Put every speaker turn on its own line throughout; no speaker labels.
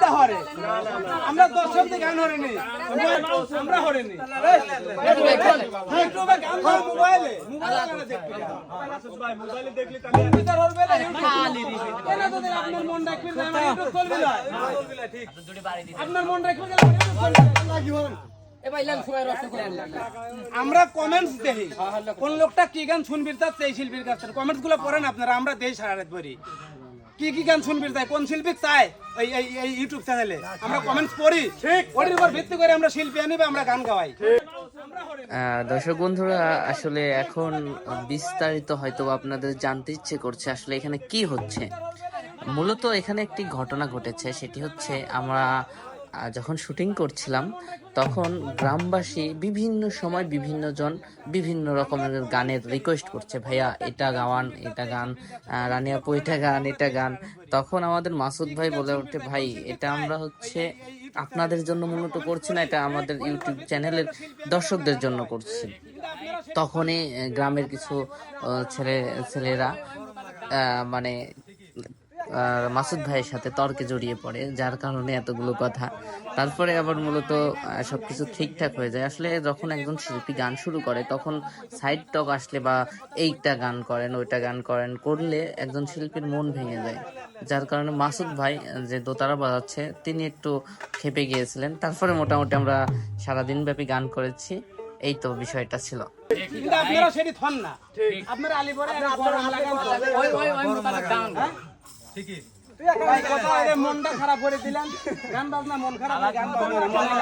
এটা হরে। আমরা দর্শক দিয়ে গান হরেনি। আমরা হরেনি। মোবাইলে। মোবাইলে আপনার মন রাখবেন আমার আপনার মন রাখবেন কমেন্টস দেখি। কোন লোকটা কি গান শুনবির তার সেই শিল্পীর কাছে কমেন্টসগুলো পড়েন আপনারা। আমরা দেই সারা রাত ভরি কি কি গান শুনবি চাই কোন শিল্পী চাই? এই এই এই ইউটিউব চ্যানেলে আমরা কমেন্টস পড়ি। ঠিক। ওটির উপর ভিত্তি করে আমরা শিল্পী আনিবে আমরা গান গাওয়াই।
আহ, দর্শক বন্ধুরা আসলে এখন বিস্তারিত হয়তো আপনাদের জানতে ইচ্ছে করছে আসলে এখানে কি হচ্ছে। মূলত এখানে একটি ঘটনা ঘটেছে সেটি হচ্ছে আমরা যখন শুটিং করছিলাম তখন গ্রামবাসী বিভিন্ন সময় বিভিন্ন জন বিভিন্ন রকমের গানের রিকোয়েস্ট করছে ভাইয়া এটা গাওয়ান এটা গান আহ, রানী আপু এটা গান এটা গান। তখন আমাদের মাসুদ ভাই বলে ওঠে ভাই এটা আমরা হচ্ছে আপনাদের জন্য মূলত করছি না এটা আমাদের ইউটিউব চ্যানেলের দর্শকদের জন্য করছি। তখনই গ্রামের কিছু ছেলে ছেলেরা মানে মাসুদ ভাইয়ের সাথে তর্কে জড়িয়ে পড়ে যার কারণে এতগুলো কথা। তারপরে আবার মূলত আহ, সবকিছু ঠিকঠাক হয়ে যায়। আসলে যখন একজন শিল্পী গান শুরু করে তখন সাইড টক আসলে বা এইটা গান করেন ওইটা গান করেন করলে একজন শিল্পীর মন ভেঙে যায়। যার কারণে মাসুদ ভাই যে দোতারা বাজাচ্ছে তিনি একটু খেপে গিয়েছিলেন। তারপরে মোটামুটি আমরা সারাদিন ব্যাপী গান করেছি। এই তো বিষয়টা ছিল।
আপনারা সেটি থন না। আপনারা আলিপুরে এর মনটা খারাপ করে দিলেন। গান বাজনা মন খারাপ গান বাজনা খারাপ।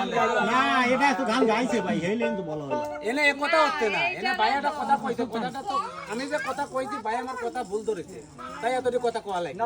না এটা তো গান গাইছে ভাই হেলেন তো বলো
এনে এ কথা হচ্ছে না এনে ভাই একটা কথা কইছে কথাটা তো আমি যে কথা কইছি ভাই আমার কথা ভুল ধরেছে। তাই এতটি কথা কোয়া লাগে।
না